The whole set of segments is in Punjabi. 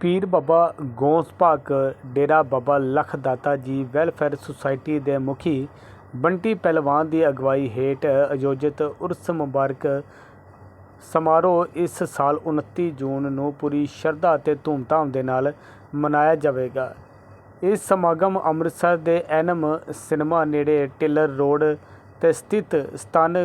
ਪੀਰ ਬਾਬਾ ਗੋਸ ਭਾਕ ਡੇਰਾ ਬਾਬਾ ਲਖ ਦਾਤਾ ਜੀ ਵੈਲਫੇਅਰ ਸੁਸਾਇਟੀ ਦੇ ਮੁਖੀ ਬੰਟੀ ਪਹਿਲਵਾਨ ਦੀ ਅਗਵਾਈ ਹੇਠ ਆਯੋਜਿਤ ਉਰਸ ਮੁਬਾਰਕ ਸਮਾਰੋਹ ਇਸ ਸਾਲ 29 ਜੂਨ ਨੂੰ ਪੂਰੀ ਸ਼ਰਧਾ ਅਤੇ ਧੂਮਧਾਮ ਦੇ ਨਾਲ ਮਨਾਇਆ ਜਾਵੇਗਾ। ਇਹ ਸਮਾਗਮ ਅੰਮ੍ਰਿਤਸਰ ਦੇ ਐਨਮ ਸਿਨੇਮਾ ਨੇੜੇ ਟਿਲਰ ਰੋਡ ਤੇ ਸਥਿਤ ਸਥਾਨ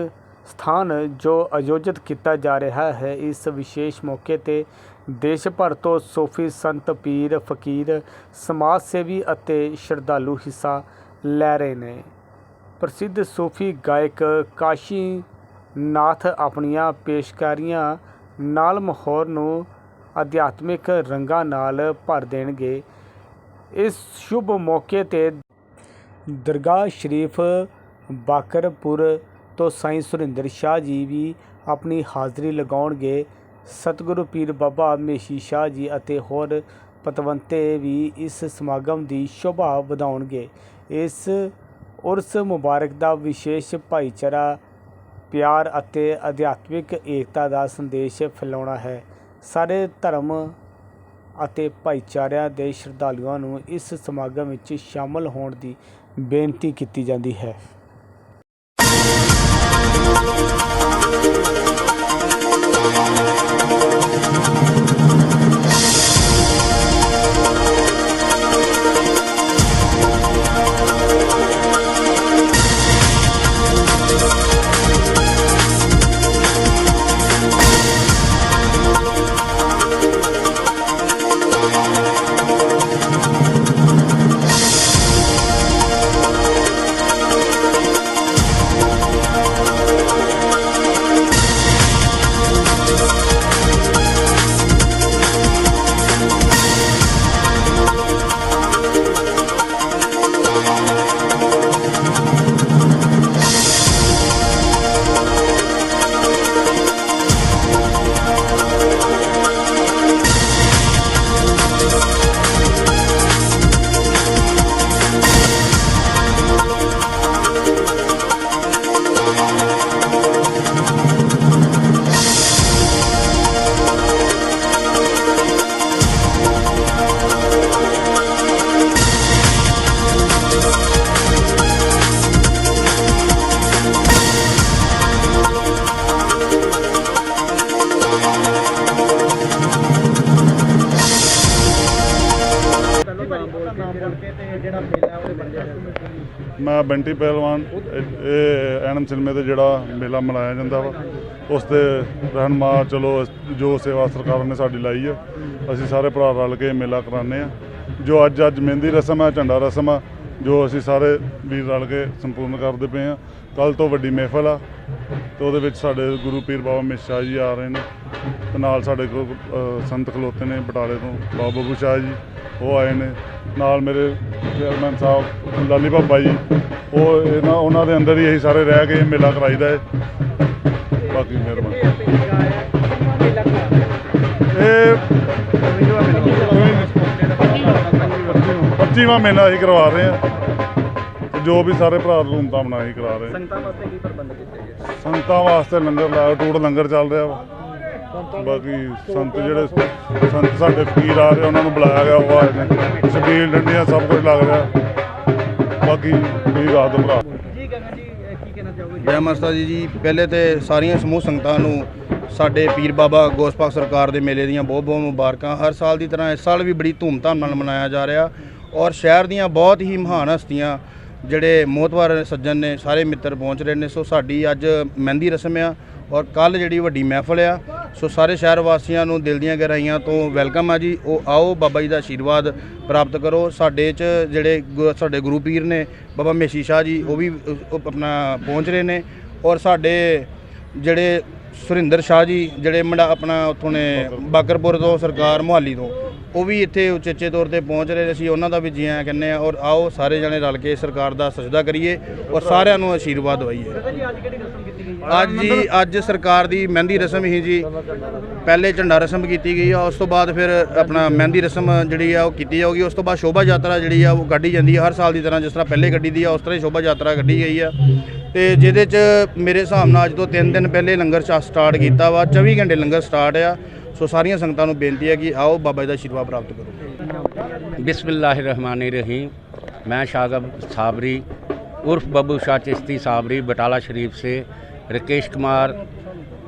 ਸਥਾਨ ਜੋ ਆਯੋਜਿਤ ਕੀਤਾ ਜਾ ਰਿਹਾ ਹੈ। ਇਸ ਵਿਸ਼ੇਸ਼ ਮੌਕੇ ਤੇ ਦੇਸ਼ ਭਰ ਤੋਂ ਸੂਫੀ ਸੰਤ, ਪੀਰ, ਫਕੀਰ, ਸਮਾਜ ਸੇਵੀ ਅਤੇ ਸ਼ਰਧਾਲੂ ਹਿੱਸਾ ਲੈ ਰਹੇ ਨੇ। ਪ੍ਰਸਿੱਧ ਸੂਫੀ ਗਾਇਕ ਕਾਸ਼ੀ ਨਾਥ ਆਪਣੀਆਂ ਪੇਸ਼ਕਾਰੀਆਂ ਨਾਲ ਮਾਹੌਲ ਨੂੰ ਅਧਿਆਤਮਿਕ ਰੰਗਾਂ ਨਾਲ ਭਰ ਦੇਣਗੇ। ਇਸ ਸ਼ੁਭ ਮੌਕੇ ਤੇ ਦਰਗਾਹ ਸ਼ਰੀਫ ਬਾਕਰਪੁਰ ਤੋਂ ਸਾਈਂ ਸੁਰਿੰਦਰ ਸ਼ਾਹ ਜੀ ਵੀ ਆਪਣੀ ਹਾਜ਼ਰੀ ਲਗਾਉਣਗੇ। ਸਤਿਗੁਰੂ ਪੀਰ ਬਾਬਾ ਮੇਸ਼ੀ ਸ਼ਾਹ ਜੀ ਅਤੇ ਹੋਰ ਪਤਵੰਤੇ ਵੀ ਇਸ ਸਮਾਗਮ ਦੀ ਸ਼ੋਭਾ ਵਧਾਉਣਗੇ। ਇਸ ਉਰਸ ਮੁਬਾਰਕ ਦਾ ਵਿਸ਼ੇਸ਼ ਭਾਈਚਾਰਾ, ਪਿਆਰ ਅਤੇ ਅਧਿਆਤਮਿਕ ਏਕਤਾ ਦਾ ਸੰਦੇਸ਼ ਫੈਲਾਉਣਾ ਹੈ। ਸਾਰੇ ਧਰਮ ਅਤੇ ਭਾਈਚਾਰਿਆਂ ਦੇ ਸ਼ਰਧਾਲੂਆਂ ਨੂੰ ਇਸ ਸਮਾਗਮ ਵਿੱਚ ਸ਼ਾਮਲ ਹੋਣ ਦੀ ਬੇਨਤੀ ਕੀਤੀ ਜਾਂਦੀ ਹੈ। ਮੈਂ ਬੰਟੀ ਪਹਿਲਵਾਨ, ਇਹ- ਐਨਮ ਸਿਨਮੇ ਤੇ ਜਿਹੜਾ ਮੇਲਾ ਮਨਾਇਆ ਜਾਂਦਾ ਵਾ, ਉਸ ਤੇ ਰਹਿਨਮਾ ਚਲੋ, ਜੋ ਸੇਵਾ ਸਰਕਾਰ ਨੇ ਸਾਡੀ ਲਾਈ ਹੈ ਅਸੀਂ ਸਾਰੇ ਭਰਾ ਰਲ ਕੇ ਮੇਲਾ ਕਰਾਉਂਦੇ ਆ। ਜੋ ਅੱਜ ਅੱਜ ਮਹਿੰਦੀ ਰਸਮ ਹੈ ਝੰਡਾ ਰਸਮ ਆ ਜੋ ਅਸੀਂ ਸਾਰੇ ਵੀਰ ਰਲ ਕੇ ਸੰਪੂਰਨ ਕਰਦੇ ਪਏ ਆ ਕੱਲ ਤੋਂ ਵੱਡੀ ਮਹਿਫਲ ਆ ਤੇ ਉਹਦੇ ਵਿੱਚ ਸਾਡੇ ਗੁਰੂ ਪੀਰ ਬਾਬਾ ਮਿਸ਼ਾ ਜੀ ਆ ਰਹੇ ਨੇ ਤੇ ਨਾਲ ਸਾਡੇ ਕੋਲ ਸੰਤ ਖਲੋਤੇ ਨੇ ਬਟਾਲੇ ਤੋਂ ਬਾਬਾ ਬੱਬੂ ਸ਼ਾਹ ਜੀ, ਉਹ ਆਏ ਨੇ। ਨਾਲ ਮੇਰੇ ਚੇਅਰਮੈਨ ਸਾਹਿਬ ਲਾਲੀ ਬਾਬਾ ਜੀ, ਉਹ ਇਹਨਾਂ ਉਹਨਾਂ ਦੇ ਅੰਦਰ ਹੀ ਅਸੀਂ ਸਾਰੇ ਰਹਿ ਕੇ ਇਹ ਮੇਲਾ ਕਰਾਈਦਾ ਹੈ ਬਾਕੀ ਮਿਹਰਬਾਨੀ। ਇਹ 25ਵਾਂ ਮੇਲਾ ਅਸੀਂ ਕਰਵਾ ਰਹੇ ਹਾਂ। ਜੋ ਵੀ ਸਾਰੇ ਭਰਾ ਧੂਮਧਾਮ ਨਾਲ ਅਸੀਂ ਕਰਾ ਰਹੇ ਸੰਗਤਾਂ ਵਾਸਤੇ ਕੀ ਪ੍ਰਬੰਧ ਕੀਤੇ ਗਏ? ਸੰਤਾਂ ਵਾਸਤੇ ਲੰਗਰ ਲਾਇਆ ਟੂਟ ਲੰਗਰ ਚੱਲ ਰਿਹਾ ਵਾ। ਬਾਕੀ ਸੰਤ ਜਿਹੜੇ ਸੰਤ ਸਾਡੇ ਫਕੀਰ ਆ ਰਹੇ ਉਹਨਾਂ ਨੂੰ ਬੁਲਾਇਆ ਗਿਆ ਉਹ ਆਏ ਨੇ। ਛਬੀਲ ਡੰਡੀਆਂ ਸਭ ਕੁਝ ਲੱਗ ਰਿਹਾ। ਬਾਕੀ ਤੁਸੀਂ ਰਾਤ ਦੋ ਭਰਾ। ਜੀ ਗਗਨ ਜੀ ਕੀ ਕਹਿਣਾ ਚਾਹੋਗੇ? ਜੈ ਮਾਸਟਰ ਜੀ ਜੀ ਪਹਿਲੇ ਤੇ ਸਾਰੀਆਂ ਸਮੂਹ ਸੰਗਤਾਂ ਨੂੰ ਸਾਡੇ ਪੀਰ ਬਾਬਾ ਗੋਸਪਾਕ ਸਰਕਾਰ ਦੇ ਮੇਲੇ ਦੀਆਂ ਬਹੁਤ ਬਹੁਤ ਮੁਬਾਰਕਾਂ। ਹਰ ਸਾਲ ਦੀ ਤਰ੍ਹਾਂ ਇਸ ਸਾਲ ਵੀ ਬੜੀ ਧੂਮਧਾਮ ਨਾਲ ਮਨਾਇਆ ਜਾ ਰਿਹਾ। ਔਰ ਸ਼ਹਿਰ ਦੀਆਂ ਬਹੁਤ ਹੀ ਮਹਾਨ ਹਸਤੀਆਂ ਜਿਹੜੇ ਮੋਹਤਵਾਰ ਸੱਜਣ ਨੇ, ਸਾਰੇ ਮਿੱਤਰ ਪਹੁੰਚ ਰਹੇ ਨੇ। ਸੋ ਸਾਡੀ ਅੱਜ ਮਹਿੰਦੀ ਰਸਮ ਆ ਔਰ ਕੱਲ ਜਿਹੜੀ ਵੱਡੀ ਮਹਿਫਲ ਆ, ਸੋ ਸਾਰੇ ਸ਼ਹਿਰ ਵਾਸੀਆਂ ਨੂੰ ਦਿਲ ਦੀਆਂ ਗਹਿਰਾਈਆਂ ਤੋਂ ਵੈਲਕਮ ਆ ਜੀ। ਉਹ ਆਓ, ਬਾਬਾ ਜੀ ਦਾ ਆਸ਼ੀਰਵਾਦ ਪ੍ਰਾਪਤ ਕਰੋ। ਸਾਡੇ ਚ ਜਿਹੜੇ ਗੁ- ਸਾਡੇ ਗੁਰੂ ਪੀਰ ਨੇ, ਬਾਬਾ ਮੇਸ਼ੀ ਸ਼ਾਹ ਜੀ, ਉਹ ਵੀ ਆਪਣਾ ਪਹੁੰਚ ਰਹੇ ਨੇ। ਔਰ ਸਾਡੇ ਜਿਹੜੇ ਸੁਰਿੰਦਰ ਸ਼ਾਹ ਜੀ, ਜਿਹੜੇ ਮੁੰਡਾ ਆਪਣਾ ਉੱਥੋਂ ਨੇ ਬਾਕਰਪੁਰ ਤੋਂ, ਸਰਕਾਰ ਮੁਹਾਲੀ ਤੋਂ ਉਹ ਵੀ ਇੱਥੇ ਉਚੇਚੇ ਤੌਰ ਤੇ ਪਹੁੰਚ ਰਹੇ ਅਸੀਂ ਉਹਨਾਂ ਦਾ ਵੀ ਜੀ ਆਇਆਂ ਕਹਿੰਦੇ ਆ ਔਰ ਆਓ ਸਾਰੇ ਜਣੇ ਰਲ ਕੇ ਸਰਕਾਰ ਦਾ ਸਜਦਾ ਕਰੀਏ ਔਰ ਸਾਰਿਆਂ ਨੂੰ ਆਸ਼ੀਰਵਾਦ ਦਵਾਈਏ। ਅੱਜ ਜੀ ਅੱਜ ਸਰਕਾਰ ਦੀ ਮਹਿੰਦੀ ਰਸਮ ਹੀ ਜੀ। ਪਹਿਲੇ ਝੰਡਾ ਰਸਮ ਕੀਤੀ ਗਈ ਆ ਉਸ ਤੋਂ ਬਾਅਦ ਫਿਰ ਆਪਣਾ ਮਹਿੰਦੀ ਰਸਮ ਜਿਹੜੀ ਆ ਉਹ ਕੀਤੀ ਜਾਊਗੀ। ਉਸ ਤੋਂ ਬਾਅਦ ਸ਼ੋਭਾ ਯਾਤਰਾ ਜਿਹੜੀ ਆ ਉਹ ਕੱਢੀ ਜਾਂਦੀ ਆ। ਹਰ ਸਾਲ ਦੀ ਤਰ੍ਹਾਂ ਜਿਸ ਤਰ੍ਹਾਂ ਪਹਿਲੇ ਕੱਢੀ ਦੀ ਆ ਉਸ ਤਰ੍ਹਾਂ ਹੀ ਸ਼ੋਭਾ ਯਾਤਰਾ ਕੱਢੀ ਗਈ ਆ। ਤੇ ਜਿਹਦੇ 'ਚ ਮੇਰੇ ਹਿਸਾਬ ਨਾਲ ਅੱਜ ਤੋਂ 3 ਦਿਨ ਪਹਿਲੇ ਲੰਗਰ ਸਟਾਰਟ ਕੀਤਾ ਵਾ। 24 ਘੰਟੇ ਲੰਗਰ ਸਟਾਰਟ ਆ। ਸੋ ਸਾਰੀਆਂ ਸੰਗਤਾਂ ਨੂੰ ਬੇਨਤੀ ਹੈ ਕਿ ਆਓ ਬਾਬਾ ਜੀ ਦਾ ਆਸ਼ੀਰਵਾਦ ਪ੍ਰਾਪਤ ਕਰੋ बिस्मिल्लाहिर्रहमानिर्रहीम मैं शागब साबरी उर्फ बब्बू शाह चिश्ती साबरी बटाला शरीफ से राकेश कुमार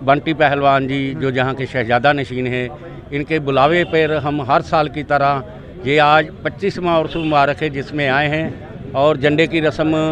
बंटी पहलवान जी जो जहाँ के शहजादा नशीन हैं इनके बुलावे पर हम हर साल की तरह ये आज 25वां उर्स मुबारक है जिसमें आए हैं और झंडे की रस्म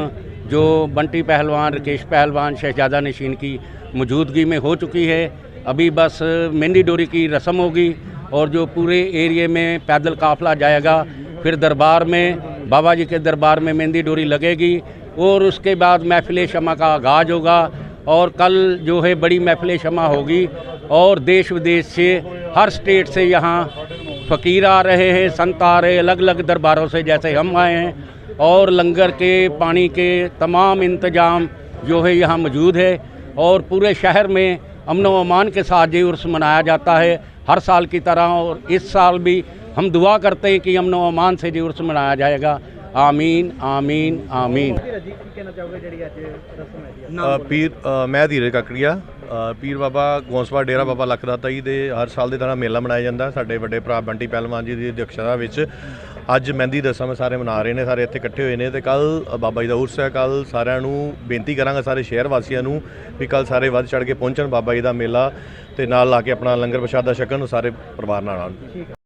जो बंटी पहलवान राकेश पहलवान शहजादा नशीन की मौजूदगी में हो चुकी है अभी बस मेहंदी डोरी की रस्म होगी और जो पूरे एरिए में पैदल काफिला जाएगा, फिर दरबार में, बाबा जी के दरबार में मेहंदी डोरी लगेगी और उसके बाद महफिल शमा का आगाज़ होगा और कल जो है बड़ी महफिल शमा होगी और देश विदेश से, हर स्टेट से यहाँ फ़कीर आ रहे हैं, संत आ रहे अलग अलग दरबारों से जैसे हम आए हैं और लंगर के, पानी के तमाम इंतज़ाम जो है यहाँ मौजूद है और पूरे शहर में अमन व अमान के साथ ये उर्स मनाया जाता है हर साल की तरह और इस साल भी हम दुआ करते हैं कि अमन व अमान से ये उर्स मनाया जाएगा आमीन आमीन आमीन ਜੀ ਕੀ ਕਹਿਣਾ ਚਾਹੋਗੇ ਜਿਹੜੀ ਅੱਜ ਰਸਮ ਹੈ ਜੀ ਅ, ਪੀਰ ਅ, ਮੈਂ ਧੀਰੇ ਕਾਕੜੀਆ ਅ, ਪੀਰ ਬਾਬਾ ਗੋਂਸਵਾ ਡੇਰਾ ਬਾਬਾ ਲਖਦਾਤਾ ਜੀ ਦੇ ਹਰ ਸਾਲ ਦੀ ਤਰ੍ਹਾਂ ਮੇਲਾ ਮਨਾਇਆ ਜਾਂਦਾ ਸਾਡੇ ਵੱਡੇ ਭਰਾ ਬੰਟੀ ਪਹਿਲਵਾਨ ਜੀ ਦੀ ਅਧਿਕਸ਼ਤਾ ਵਿੱਚ ਅੱਜ ਮਹਿੰਦੀ ਰਸਮ ਸਾਰੇ ਮਨਾ ਰਹੇ ਨੇ, ਸਾਰੇ ਇੱਥੇ ਇਕੱਠੇ ਹੋਏ ਨੇ ਤੇ ਕੱਲ ਬਾਬਾ ਜੀ ਦਾ ਉਰਸ ਹੈ, ਕੱਲ ਸਾਰਿਆਂ ਨੂੰ ਬੇਨਤੀ ਕਰਾਂਗਾ ਸਾਰੇ ਸ਼ਹਿਰ ਵਾਸੀਆਂ ਨੂੰ ਵੀ ਕੱਲ ਸਾਰੇ ਵੱਧ ਚੜ ਕੇ ਪਹੁੰਚਣ ਬਾਬਾ ਜੀ ਦਾ ਮੇਲਾ ਤੇ ਨਾਲ ਲਾ ਕੇ ਆਪਣਾ ਲੰਗਰ ਪ੍ਰਸ਼ਾਦਾ ਛਕਣ ਸਾਰੇ ਪਰਿਵਾਰ ਨਾਲ ਆਉਣ।